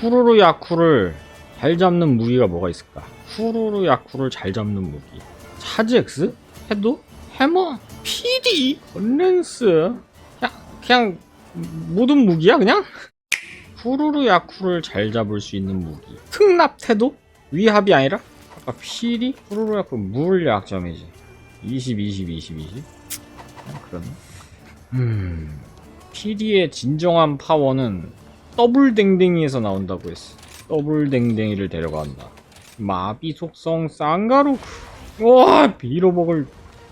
후루루 야쿠를 잘 잡는 무기가 뭐가 있을까? 후루루 야쿠를 잘 잡는 무기. 차지엑스? 헤도? 해머? PD? 건렌스? 그냥, 그냥 모든 무기야 그냥? 후루루 야쿠를 잘 잡을 수 있는 무기. 특납 태도? 위합이 아니라? 아까 필이? 후루루 야쿠 물약점이지. 20, 20, 20, 20. 아, 그러네. 음. PD의 진정한 파워는 더블댕댕이에서 나온다고 했어. 더블댕댕이를 데려간다. 마비 속성 쌍가루. 와, 비로복을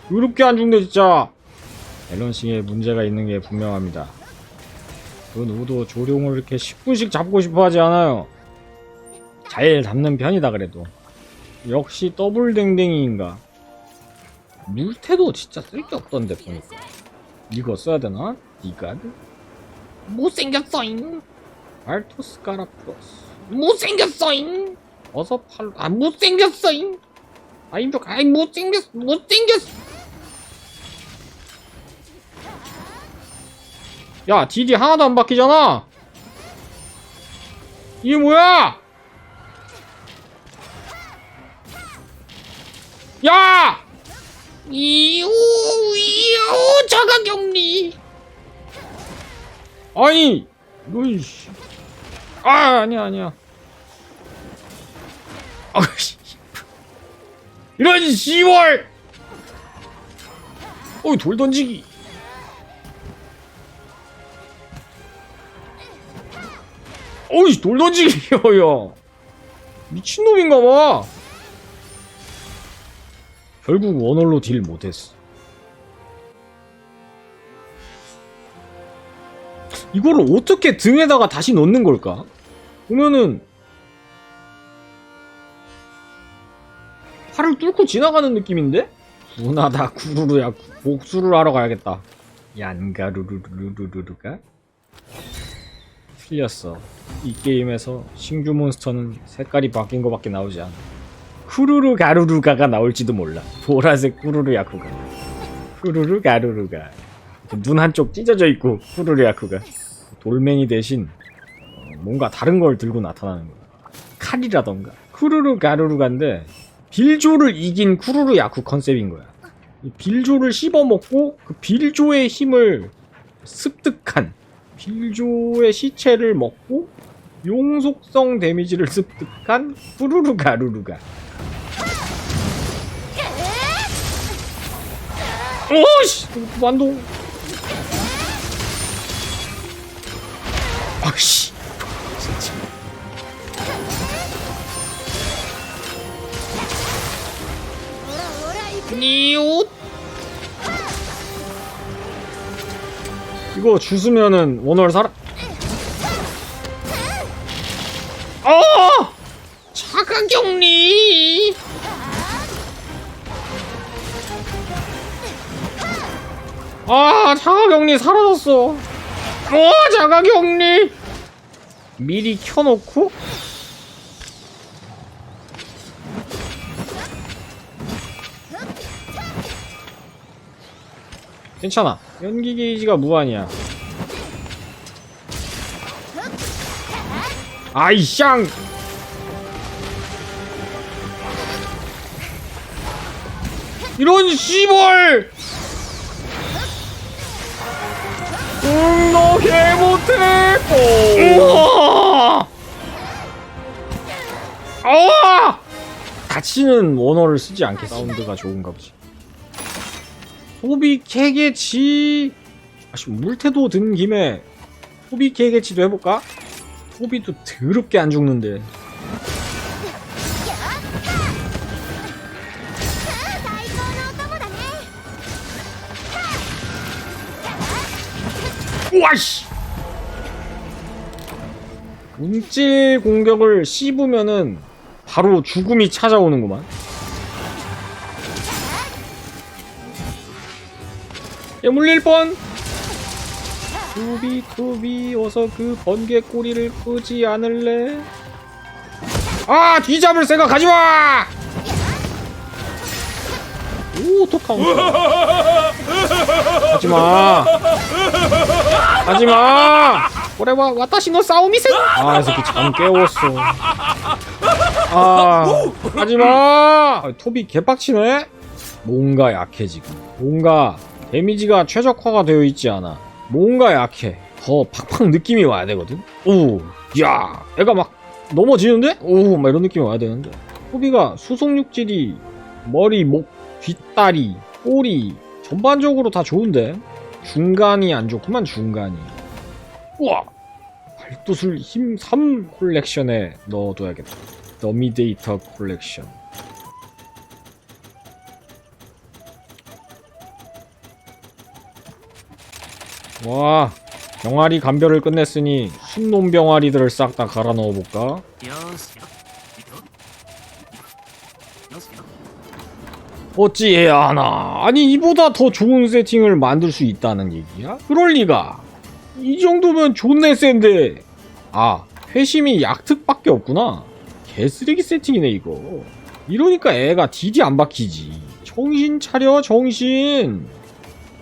더럽게 안 죽네 진짜. 밸런싱에 문제가 있는 게 분명합니다. 그 누구도 조룡을 이렇게 10분씩 잡고 싶어 하지 않아요. 잘 잡는 편이다 그래도. 역시 더블댕댕이인가. 물태도 진짜 쓸게 없던데 보니까. 이거 써야 되나? 디가드? 못생겼어잉 알토스 카라프로스. 못생겼어잉 어서 팔, 아 못생겼어잉 아임족, 아이 못생겼 못생겼 야, 디디 하나도 안 바뀌잖아! 이게 뭐야! 야! 이오 이오 자가격리 아니, 씨. 아, 아니야, 아니야. 아, 씨. 이런 씨월! 어이, 돌 던지기. 어이, 돌 던지기요, 야. 미친놈인가봐. 결국 원홀로 딜 못했어. 이거를 어떻게 등에다가 다시 넣는 걸까? 보면은 팔을 뚫고 지나가는 느낌인데? 분하다. 구루루야. 복수를 하러 가야겠다. 얀가 루루루루루루가 틀렸어 이 게임에서 신규 몬스터는 색깔이 바뀐 거밖에 나오지 않아 쿠루루 가루루가가 나올지도 몰라 보라색 쿠루루 야쿠가 쿠루루 가루루가 눈 한쪽 찢어져 있고 쿠루루 야쿠가 돌멩이 대신 어, 뭔가 다른 걸 들고 나타나는 거야. 칼이라던가. 쿠루루 가루루가인데 빌조를 이긴 쿠루루 야쿠 컨셉인 거야. 이 빌조를 씹어먹고 그 빌조의 힘을 습득한 빌조의 시체를 먹고 용속성 데미지를 습득한 쿠루루 가루루가. 오씨! 완동. 아씨 진짜 이오 이거 주스면은 원월 살아 아! 자가격리. 아 자가격리 사라졌어. 어 자가격리 미리 켜놓고. 괜찮아. 연기 게이지가 무한이야. 아이 쌍 이런 씨벌 응, 너 개못해! 우와! 아! 다치는 원어를 쓰지 않겠어. 사운드가 좋은가 보지. 소비 개개치. 아씨, 물태도 든 김에 소비 개개치도 해볼까? 소비도 더럽게 안 죽는데. 와씨! 움찔 공격을 씹으면은 바로 죽음이 찾아오는구만. 야, 물릴 뻔! 투비, 투비, 어서 그 번개 꼬리를 끄지 않을래? 아! 뒤잡을 생각 하지 마! 오, 토카운트. 하지 마! 하지 마! 오래와 와타시노 싸움이세 아, 이 새끼 잠 깨웠어. 아, 하지마! 아, 톱이 개빡치네? 뭔가 약해, 지금. 뭔가 데미지가 최적화가 되어 있지 않아. 뭔가 약해. 더 팍팍 느낌이 와야 되거든? 오, 야, 애가 막 넘어지는데? 오, 막 이런 느낌이 와야 되는데. 톱이가 수속육질이 머리, 목, 뒷다리, 꼬리, 전반적으로 다 좋은데? 중간이 안 좋구만, 중간이. 우와! 발도술 힘 3 콜렉션에 넣어둬야겠다. 더미 데이터 콜렉션. 와, 병아리 감별을 끝냈으니 순놈 병아리들을 싹 다 갈아 넣어볼까? 어찌 해야 하나? 아니 이보다 더 좋은 세팅을 만들 수 있다는 얘기야? 그럴 리가. 이 정도면 존내 센데. 아, 회심이 약특밖에 없구나. 개쓰레기 세팅이네 이거. 이러니까 애가 딜이 안 박히지. 정신 차려 정신.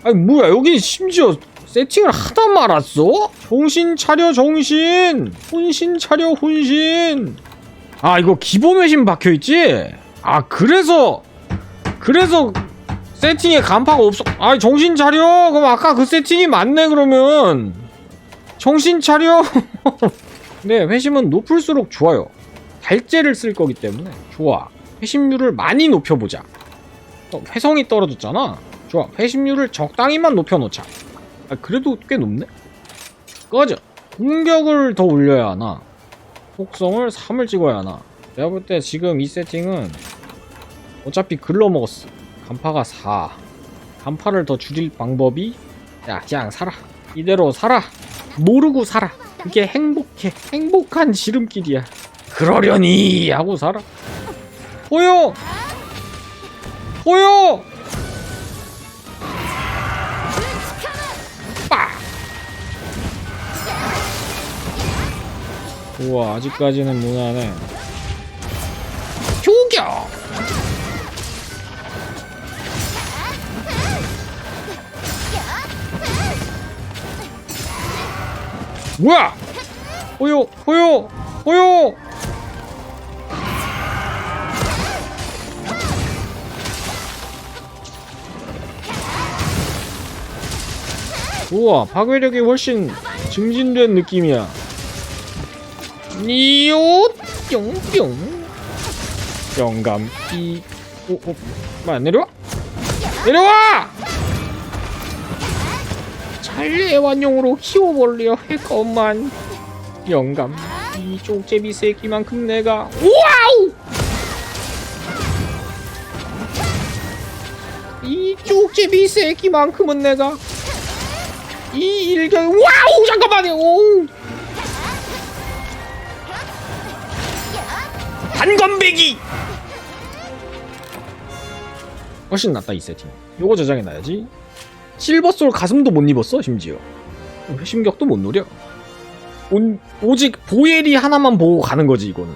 아니 뭐야 여기 심지어 세팅을 하다 말았어? 정신 차려 정신. 혼신 차려 혼신. 아 이거 기본 회심 박혀있지? 아 그래서 그래서 세팅에 간파가 없어. 아, 정신 차려. 그럼 아까 그 세팅이 맞네 그러면. 정신 차려. 네, 회심은 높을수록 좋아요. 달재를 쓸 거기 때문에 좋아. 회심률을 많이 높여보자. 어, 회성이 떨어졌잖아. 좋아. 회심률을 적당히만 높여놓자. 아, 그래도 꽤 높네. 꺼져. 공격을 더 올려야 하나. 속성을 3을 찍어야 하나. 내가 볼 때 지금 이 세팅은 어차피 글러 먹었어. 간파가 4 간파를 더 줄일 방법이 야 그냥 살아. 이대로 살아. 모르고 살아. 그게 행복해. 행복한 지름길이야. 그러려니! 하고 살아. 호요 호요 빠 우와 아직까지는 무난해. 조격 뭐야? 호요, 호요, 호요. 우와, 파괴력이 훨씬 증진된 느낌이야. 니옷 뿅뿅 영감, 이, 오, 오, 뭐야, 내려와? 내려와! 잘래 애완용으로 키워볼려 했건만. 영감, 이 쪽제비 새끼만큼 내가. 와우! 이 쪽제비 새끼만큼은 내가. 이 일격 와우 잠깐만요. 오. 단검배기! 훨씬 낫다 이 세팅. 요거 저장해 놔야지. 실버솔 가슴도 못 입었어 심지어. 회심격도 못 노려. 온, 오직 보엘이 하나만 보고 가는 거지 이거는.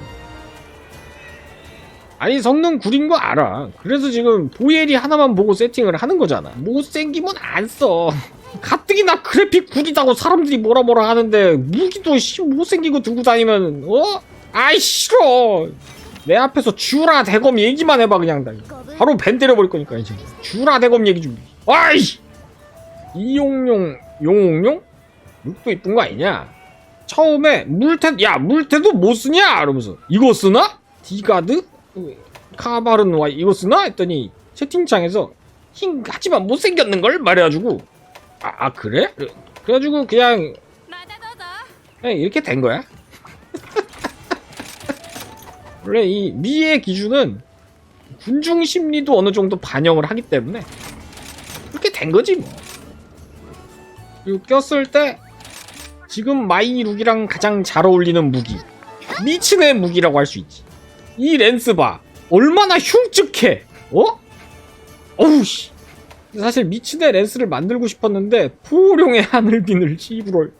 아니 성능 구린 거 알아. 그래서 지금 보엘이 하나만 보고 세팅을 하는 거잖아. 못생기면 안 써. 가뜩이나 그래픽 구리다고 사람들이 뭐라 뭐라 하는데 무기도 씨 못생기고 들고 다니면 어? 아이 싫어. 내 앞에서 주라 대검 얘기만 해봐 그냥 다. 바로 밴 때려버릴 거니까 이제 주라 대검 얘기 좀 아이 이용용 용용용? 룩도 이쁜 거 아니냐? 처음에 물태 야 물태도 못 쓰냐? 이러면서. 이거 쓰나? 디가드? 카바른 와 이거 쓰나? 했더니 채팅창에서 힝 하지만 못생겼는 걸? 말해가지고. 아, 아 그래? 그래가지고 그냥 그냥 이렇게 된 거야? 원래 이 미의 기준은 군중 심리도 어느 정도 반영을 하기 때문에 그렇게 된 거지 뭐. 그리고 꼈을 때 지금 마이 룩이랑 가장 잘 어울리는 무기 미친의 무기라고 할 수 있지. 이 렌스 봐 얼마나 흉측해 어? 어우 씨 사실 미친의 렌스를 만들고 싶었는데 포용의 하늘비늘 시부럴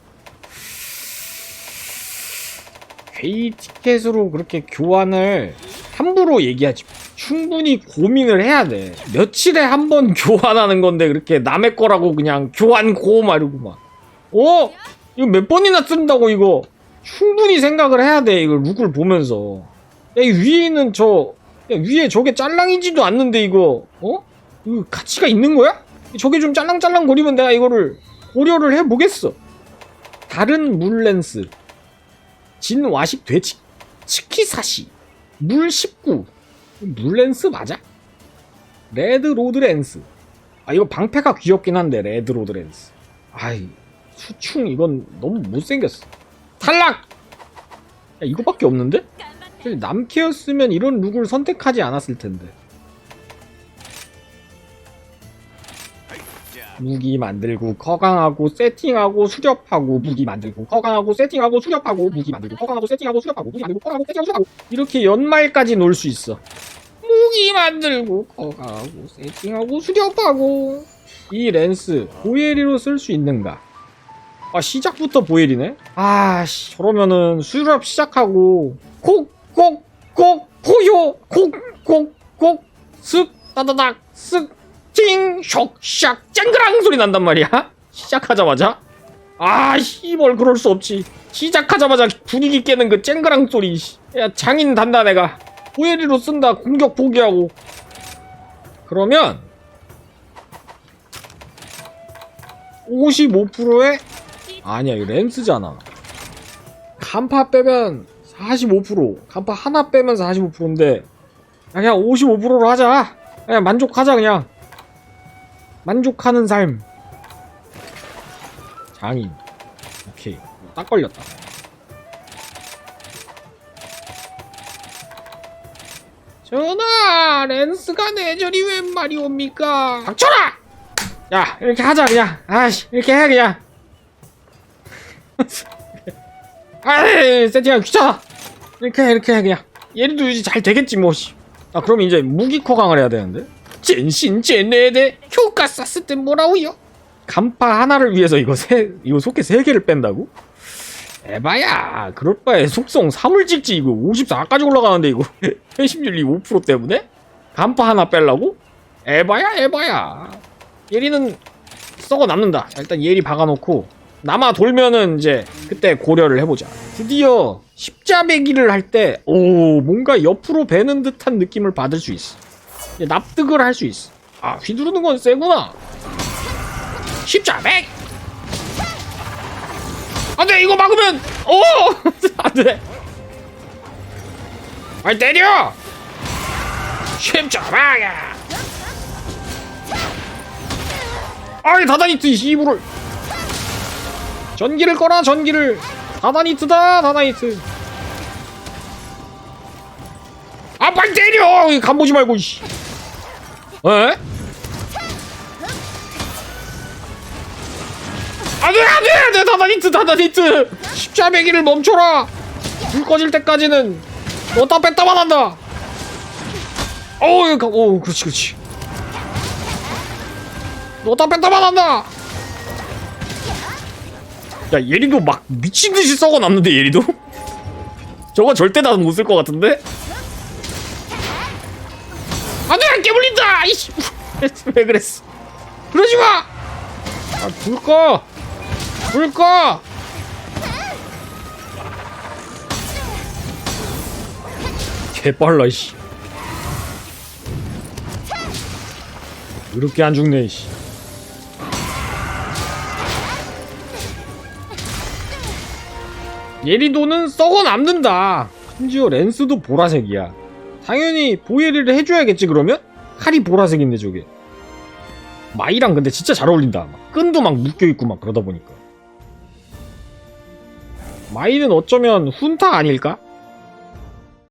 회의 티켓으로 그렇게 교환을 함부로 얘기하지 마. 충분히 고민을 해야 돼. 며칠에 한 번 교환하는 건데 그렇게 남의 거라고 그냥 교환 고 말고 막. 어? 이거 몇 번이나 쓴다고 이거 충분히 생각을 해야 돼 이거 룩을 보면서 야, 이 위에 있는 저 야, 위에 저게 짤랑이지도 않는데 이거 어? 이거 가치가 있는 거야? 저게 좀 짤랑짤랑 거리면 내가 이거를 고려를 해보겠어 다른 물 렌스 진와식 돼지 치키사시 물 19. 물 렌스 맞아? 레드 로드 렌스. 아 이거 방패가 귀엽긴 한데 레드 로드 렌스. 아이 수충 이건 너무 못생겼어. 탈락. 야 이거밖에 없는데? 남캐였으면 이런 룩을 선택하지 않았을 텐데. 무기 만들고 커강하고 세팅하고 수렵하고 무기 만들고 커강하고 세팅하고 수렵하고 무기 만들고 커강하고 세팅하고 수렵하고 무기 만들고 커강하고 세팅하고 수렵하고 이렇게 연말까지 놀 수 있어. 무기 만들고 커강하고 세팅하고 수렵하고. 이 렌스 보예리로 쓸 수 있는가? 아 시작부터 보예리네? 아 씨 저러면은 수렵 시작하고 콕콕콕 포요 콕콕콕 쓱 따다닥 쓱 팅, 쇽, 샥, 쨍그랑 소리 난단 말이야? 시작하자마자? 아, 씨발, 그럴 수 없지. 시작하자마자 분위기 깨는 그 쨍그랑 소리. 씨. 야, 장인 단다, 내가. 호예리로 쓴다, 공격 포기하고. 그러면, 55%에, 아니야, 이거 렌스잖아. 간파 빼면 45%, 간파 하나 빼면 45%인데, 그냥 55%로 하자. 그냥 만족하자, 그냥. 만족하는 삶. 장인. 오케이. 딱 걸렸다. 전하 렌스가 내절이 웬 말이옵니까 닥쳐라! 야, 이렇게 하자, 그냥. 아씨, 이렇게 해, 그냥. 아이, 세팅하기 귀찮아. 이렇게 해, 이렇게 해, 그냥. 얘도 이제 잘 되겠지, 뭐, 씨. 아, 그럼 이제 무기 커강을 해야 되는데? 젠신제네데 효과 쌌을 땐 뭐라고요? 간파 하나를 위해서 이거 세, 이거 속해 세 개를 뺀다고? 에바야, 그럴 바에 속성 3을 찍지, 이거 54까지 올라가는데, 이거. 회심률이 5% 때문에? 간파 하나 빼려고? 에바야, 에바야. 예리는 썩어 남는다. 자, 일단 예리 박아놓고, 남아 돌면은 이제, 그때 고려를 해보자. 드디어, 십자배기를 할 때, 오, 뭔가 옆으로 베는 듯한 느낌을 받을 수 있어. 납득을 할 수 있어. 아, 휘두르는 건 세구나. 십자 백. 안돼 이거 막으면 오 안돼. 아이 때려! 십자백야 아이 다다니트 시부를 전기를 꺼라 전기를. 다다니트다 다다니트 아 빨리 때려! 간 보지 말고 이씨 에? 안돼 안돼! 안돼 다다니트 다다니트! 십자배기를 멈춰라! 불 꺼질 때까지는 넣다 뺐다만 한다! 어우 가- 오 그렇지 그렇지. 넣다 뺐다만 한다! 야 예리도 막 미친듯이 썩어 남는데 예리도? 저거 절대 다 못 쓸 것 같은데 왜 그랬어 그러지 마 아, 불 꺼! 불 꺼! 개빨라, 씨. 이렇게 안 죽네, 씨. 예리도는 썩어 남는다. 심지어 렌스도 보라색이야. 당연히 보예리를 해줘야겠지, 그러면? 칼이 보라색인데, 저게. 마이랑 근데 진짜 잘 어울린다. 막 끈도 막 묶여있고 막 그러다 보니까. 마이는 어쩌면 훈타 아닐까?